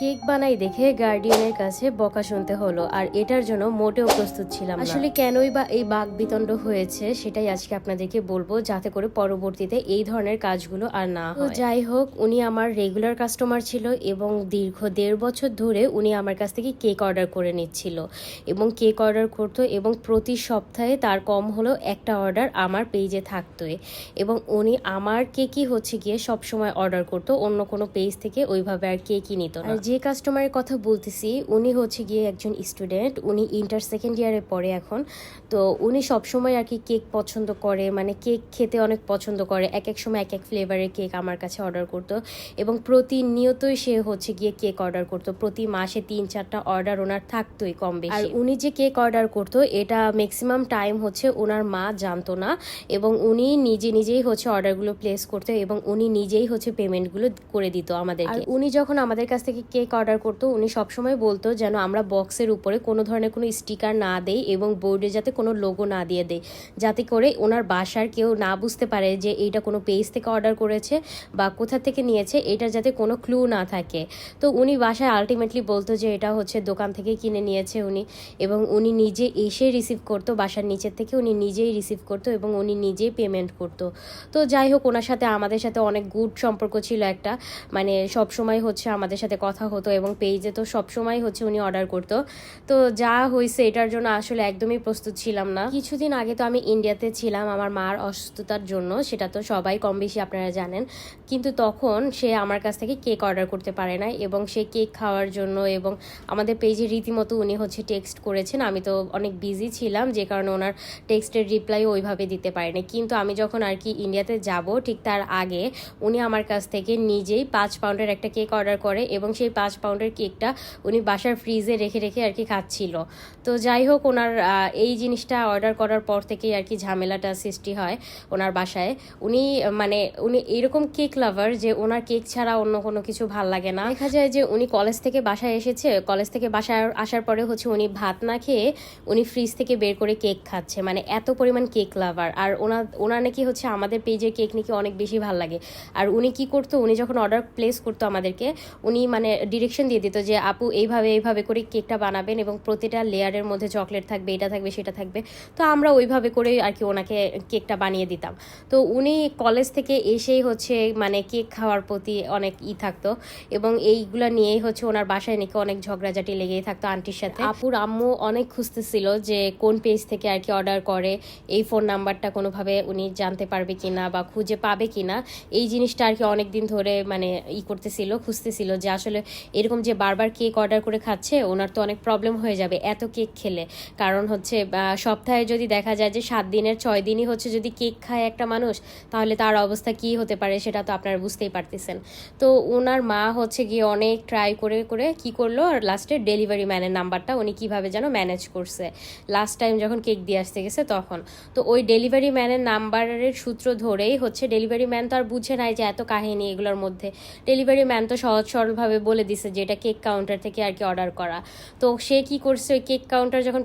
Cake বানাই দেখে গার্ডিয়ানের কাছে বকা শুনতে হলো আর এটার জন্য মোটেও প্রস্তুত ছিলাম আসলে কেনই বা এই বাঘ বিতণ্ড হয়েছে সেটাই আজকে আপনাদেরকে বলব যাতে করে পরবর্তীতে এই ধরনের কাজগুলো আর না যাই হোক উনি আমার রেগুলার কাস্টমার ছিল এবং দীর্ঘ দেড় বছর ধরে উনি আমার কাছ থেকে কেক অর্ডার করে নিচ্ছিল। এবং কেক অর্ডার করতো এবং প্রতি সপ্তাহে তার কম হলেও একটা অর্ডার আমার পেজে থাকতোই। এবং উনি আমার কেকই হচ্ছে গিয়ে সব সময় অর্ডার করতো অন্য কোনো পেজ থেকে ওইভাবে আর কেকই নিত না। যে কাস্টমারের কথা বলতেছি উনি হচ্ছে গিয়ে একজন স্টুডেন্ট উনি ইন্টার সেকেন্ড ইয়ারে পড়ে এখন। তো উনি সব সময় আর কি কেক পছন্দ করে মানে কেক খেতে অনেক পছন্দ করে এক এক সময় এক এক ফ্লেভারের কেক আমার কাছে অর্ডার করতো। এবং প্রতিনিয়তই সে হচ্ছে গিয়ে কেক অর্ডার করতো। প্রতি মাসে তিন চারটা অর্ডার ওনার থাকতোই কম বেশি। আর উনি যে কেক অর্ডার করতো এটা ম্যাক্সিমাম টাইম হচ্ছে ওনার মা জানতো না। এবং উনি নিজে নিজেই হচ্ছে অর্ডারগুলো প্লেস করতো এবং উনি নিজেই হচ্ছে পেমেন্টগুলো করে দিত আমাদের উনি যখন আমাদের কাছ থেকে কেক অর্ডার করতো, উনি সবসময় বলতো যেন আমরা বক্সের উপরে কোনো ধরনের কোনো স্টিকার না দেই এবং বোর্ডে যাতে কোনো লোগো না দিয়ে দেয় যাতে করে ওনার বাসার কেউ না বুঝতে পারে যে এইটা কোনো পেজ থেকে অর্ডার করেছে বা কোথা থেকে নিয়েছে, এটা যাতে কোনো ক্লু না থাকে। তো উনি বাসায় আলটিমেটলি বলতো যে এটা হচ্ছে দোকান থেকে কিনে নিয়েছে উনি এবং উনি নিজে এসে রিসিভ করতো, বাসার নিচের থেকে উনি নিজেই রিসিভ করতো এবং উনি নিজেই পেমেন্ট করতো। তো যাই হোক, ওনার সাথে আমাদের সাথে অনেক গুড সম্পর্ক ছিল একটা। মানে সব সময় হচ্ছে আমাদের সাথে কথা হতো এবং পেজে তো সব সময় হচ্ছে উনি অর্ডার করতো। তো যা হয়েছে এটার জন্য আসলে একদমই প্রস্তুত ছিলাম না। কিছুদিন আগে তো আমি ইন্ডিয়াতে ছিলাম আমার মার অসুস্থতার জন্য, সেটা তো সবাই কম বেশি আপনারা জানেন। কিন্তু তখন সে আমার কাছ থেকে কেক অর্ডার করতে পারে না এবং সে কেক খাওয়ার জন্য এবং আমাদের পেজে রীতিমতো উনি হচ্ছে টেক্সট করেছেন। আমি তো অনেক বিজি ছিলাম, যে কারণে ওনার টেক্সটের রিপ্লাই ওইভাবে দিতে পারেনি। কিন্তু আমি যখন আর কি ইন্ডিয়াতে যাব, ঠিক তার আগে উনি আমার কাছ থেকে নিজেই পাঁচ পাউন্ডের একটা কেক অর্ডার করে এবং সেই পাঁচ পাউন্ডের কেকটা উনি বাসার ফ্রিজে রেখে রেখে আর কি খাচ্ছিল। তো যাই হোক, ওনার এই জিনিসটা অর্ডার করার পর থেকেই আর কি ঝামেলাটা সৃষ্টি হয় ওনার বাসায়। উনি মানে উনি এরকম কেক লাভার যে ওনার কেক ছাড়া অন্য কোনো কিছু ভালো লাগে না। দেখা যায় যে উনি কলেজ থেকে বাসায় এসেছে, কলেজ থেকে বাসায় আসার পরে হচ্ছে উনি ভাত না খেয়ে উনি ফ্রিজ থেকে বের করে কেক খাচ্ছে। মানে এত পরিমাণ কেক লাভার। আর ওনার ওনার নাকি হচ্ছে আমাদের পেজের কেক নাকি অনেক বেশি ভালো লাগে। আর উনি কি করতো, উনি যখন অর্ডার প্লেস করতো আমাদেরকে, উনি মানে ডিরেকশন দিয়ে দিত যে, আপু, এইভাবে এইভাবে করে কেকটা বানাবেন এবং প্রতিটা লেয়ারের মধ্যে চকলেট থাকবে, এটা থাকবে, সেটা থাকবে। তো আমরা ওইভাবে করে আর কি ওনাকে কেকটা বানিয়ে দিতাম। তো উনি কলেজ থেকে এসেই হচ্ছে মানে কেক খাওয়ার প্রতি অনেক ই থাকতো এবং এইগুলো নিয়েই হচ্ছে ওনার বাসায় নাকি অনেক ঝগড়াঝাটি লেগেই থাকতো আন্টির সাথে। আপুর আম্মু অনেক খুঁজতেছিল যে, কোন পেজ থেকে আর কি অর্ডার করে, এই ফোন নাম্বারটা কোনোভাবে উনি জানতে পারবে কি না বা খুঁজে পাবে কিনা, এই জিনিসটা আর কি অনেক দিন ধরে মানে ই করতেছিল, খুঁজতেছিল যে, আসলে এরকম যে বারবার কেক অর্ডার করে খাচ্ছে, ওনার তো অনেক প্রবলেম হয়ে যাবে এত কেক খেলে। কারণ হচ্ছে সপ্তাহে যদি দেখা যায় যে সাত দিনের, ছয় দিনই হচ্ছে যদি কেক খায় একটা মানুষ, তাহলে তার অবস্থা কি হতে পারে সেটা তো আপনারা বুঝতেই পারতেছেন। তো ওনার মা হচ্ছে গিয়ে অনেক ট্রাই করে করে কি করল, আর লাস্টে ডেলিভারি ম্যানের নাম্বারটা উনি কীভাবে যেন ম্যানেজ করছে। লাস্ট টাইম যখন কেক দিয়ে আসতে গেছে তখন। তো ওই ডেলিভারি ম্যানের নাম্বারের সূত্র ধরেই হচ্ছে ডেলিভারি ম্যান তো আর বুঝে নাই যে এত কাহিনী এগুলোর মধ্যে। ডেলিভারি ম্যান তো সহজ সরলভাবে বলে দিছে যে এটা কেক কাউন্টার থেকে আর কি অর্ডার করা। তো সে কি করছে? ওই কেক কাউন্টার যখন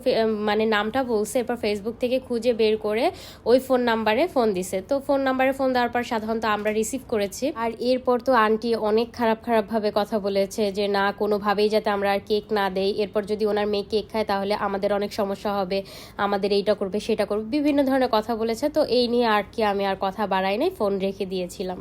মানে নামটা বলছে, এরপর ফেসবুক থেকে খুঁজে বের করে ওই ফোন নাম্বারে ফোন দিছে। তো ফোন নাম্বারে ফোন দেওয়ার পর সাধারণত আমরা রিসিভ করেছি। আর এরপর তো আন্টি অনেক খারাপ খারাপভাবে কথা বলেছে যে, না, কোনোভাবেই যাতে আমরা আর কেক না দেই। এরপর যদি ওনার মেয়ে কেক খায়, তাহলে আমাদের অনেক সমস্যা হবে। আমাদের এইটা করবে, সেটা করবে। বিভিন্ন ধরনের কথা বলেছে। তো এই নিয়ে আর কি আমি আর কথা বাড়াই নাই ফোন রেখে দিয়েছিলাম।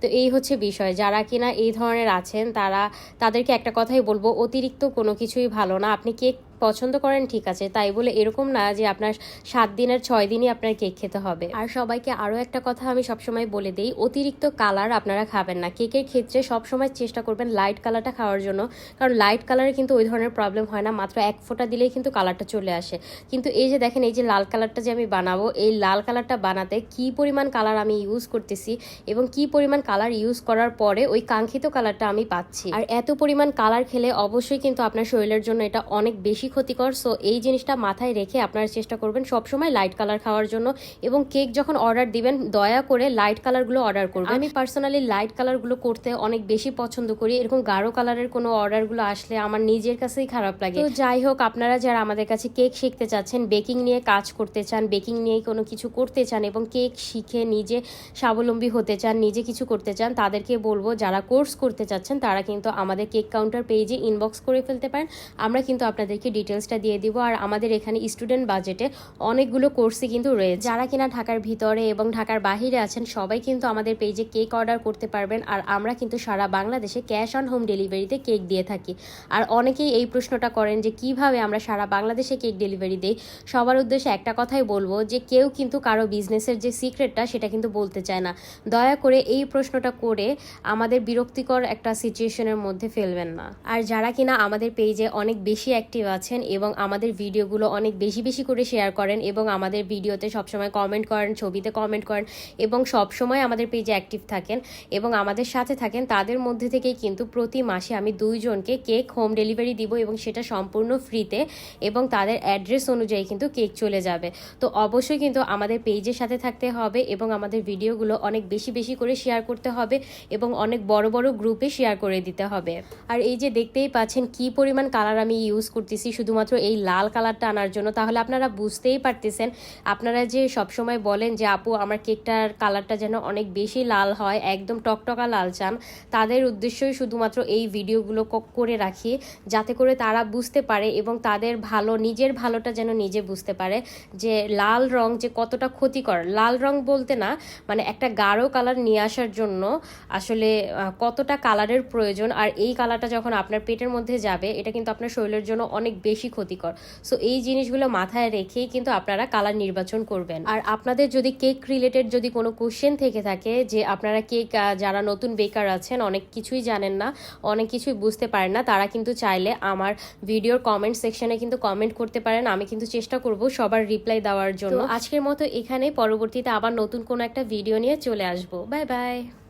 তো এই হচ্ছে বিষয়। যারা কিনা এই ধরনের আছেন, তারা তাদেরকে একটা কথাই বলব, অতিরিক্ত কোনো কিছুই ভালো না। আপনি কেক পছন্দ করেন, ঠিক আছে। তাই বলে এরকম না যে আপনার সাত দিনের ছয় দিনই আপনার কেক খেতে হবে। আর সবাইকে আরও একটা কথা আমি সবসময় বলে দিই, অতিরিক্ত কালার আপনারা খাবেন না। কেকের ক্ষেত্রে সবসময় চেষ্টা করবেন লাইট কালারটা খাওয়ার জন্য, কারণ লাইট কালারে কিন্তু ওই ধরনের প্রবলেম হয় না, মাত্র এক ফোঁটা দিলেই কিন্তু কালারটা চলে আসে। কিন্তু এই যে দেখেন, এই যে লাল কালারটা যে আমি বানাবো, এই লাল কালারটা বানাতে কি পরিমাণ কালার আমি ইউজ করতেছি এবং কি পরিমাণ কালার ইউজ করার পরে ওই কাঙ্ক্ষিত কালারটা আমি পাচ্ছি। আর এত পরিমাণ কালার খেলে অবশ্যই কিন্তু আপনার শরীরের জন্য এটা অনেক বেশি ক্ষতিকর। সো এই জিনিসটা মাথায় রেখে আপনারা চেষ্টা করবেন সবসময় লাইট কালার খাওয়ার জন্য এবং কেক যখন অর্ডার দিবেন দয়া করে লাইট কালারগুলো অর্ডার করবেন। আমি পার্সোনালি লাইট কালারগুলো করতে অনেক বেশি পছন্দ করি। এরকম গাঢ় কালারের কোনো অর্ডারগুলো আসলে আমার নিজের কাছেই খারাপ লাগে। তো যাই হোক আপনারা যারা আমাদের কাছে কেক শিখতে চাচ্ছেন বেকিং নিয়ে কাজ করতে চান বেকিং নিয়ে কোনো কিছু করতে চান এবং কেক শিখে নিজে স্বাবলম্বী হতে চান নিজে কিছু করতে চান তাদেরকে বলব যারা কোর্স করতে চাচ্ছেন তারা কিন্তু আমাদের কেক কাউন্টার পেজে ইনবক্স করে ফেলতে পারেন। আমরা কিন্তু আপনাদেরকে ডিটেলসটা দিয়ে দিব। আর আমাদের এখানে স্টুডেন্ট বাজেটে অনেকগুলো কোর্সই কিন্তু রয়েছে। যারা কিনা ঢাকার ভিতরে এবং ঢাকার বাহিরে আছেন, সবাই কিন্তু আমাদের পেজে কেক অর্ডার করতে পারবেন। আর আমরা কিন্তু সারা বাংলাদেশে ক্যাশ অন হোম ডেলিভারিতে কেক দিয়ে থাকি। আর অনেকেই এই প্রশ্নটা করেন যে, কীভাবে আমরা সারা বাংলাদেশে কেক ডেলিভারি দিই? সবার উদ্দেশ্যে একটা কথাই বলব যে, কেউ কিন্তু কারও বিজনেসের যে সিক্রেটটা সেটা কিন্তু বলতে চায় না। দয়া করে এই প্রশ্নটা করে আমাদের বিরক্তিকর একটা সিচুয়েশনের মধ্যে ফেলবেন না। আর যারা কিনা আমাদের পেজে অনেক বেশি অ্যাক্টিভ আছেন এবং আমাদের ভিডিওগুলো অনেক বেশি বেশি করে শেয়ার করেন এবং আমাদের ভিডিওতে সবসময় কমেন্ট করেন, ছবিতে কমেন্ট করেন এবং সবসময় আমাদের পেজে অ্যাক্টিভ থাকেন এবং আমাদের সাথে থাকেন। তাদের মধ্যে থেকেই কিন্তু প্রতি মাসে আমি দুইজনকে কেক হোম ডেলিভারি দিব এবং সেটা সম্পূর্ণ ফ্রিতে এবং তাদের অ্যাড্রেস অনুযায়ী কিন্তু কেক চলে যাবে। তো অবশ্যই কিন্তু আমাদের পেজের সাথে থাকতে হবে এবং আমাদের ভিডিওগুলো অনেক বেশি বেশি করে শেয়ার করতে হবে এবং অনেক বড় বড় গ্রুপে শেয়ার করে দিতে হবে। আর এই যে দেখতেই পাচ্ছেন কি পরিমাণ কালার আমি ইউজ করতেছি শুধুমাত্র এই লাল কালারটা আনার জন্য, তাহলে আপনারা বুঝতেই পারতেছেন। আপনারা যে সবসময় বলেন যে, আপু, আমার কেকটার কালারটা যেন অনেক বেশি লাল হয়, একদম টকটকা লাল চান, তাদের উদ্দেশ্যই শুধুমাত্র এই ভিডিওগুলো করে রাখি, যাতে করে তারা বুঝতে পারে এবং তাদের ভালো, নিজের ভালোটা যেন নিজে বুঝতে পারে যে, লাল রং যে কতটা ক্ষতিকর। লাল রং বলতে না মানে একটা গাঢ় কালার নিয়ে আসার জন্য আসলে কতটা কালারের প্রয়োজন, আর এই কালারটা যখন আপনার পেটের মধ্যে যাবে, এটা কিন্তু আপনার শরীরের জন্য অনেক বেশি ক্ষতিকর। সো এই জিনিসগুলো মাথায় রেখেই কিন্তু আপনারা কালার নির্বাচন করবেন। আর আপনাদের যদি কেক রিলেটেড যদি কোনো কোশ্চেন থেকে থাকে যে আপনারা কেক যারা নতুন বেকার আছেন অনেক কিছুই জানেন না অনেক কিছুই বুঝতে পারেন না তারা কিন্তু চাইলে আমার ভিডিওর কমেন্ট সেকশনে কিন্তু কমেন্ট করতে পারেন। আমি কিন্তু চেষ্টা করব সবার রিপ্লাই দেওয়ার জন্য। আজকের মতো এখানে পরবর্তীতে আবার নতুন কোনো একটা ভিডিও নিয়ে চলে আসব। Bye bye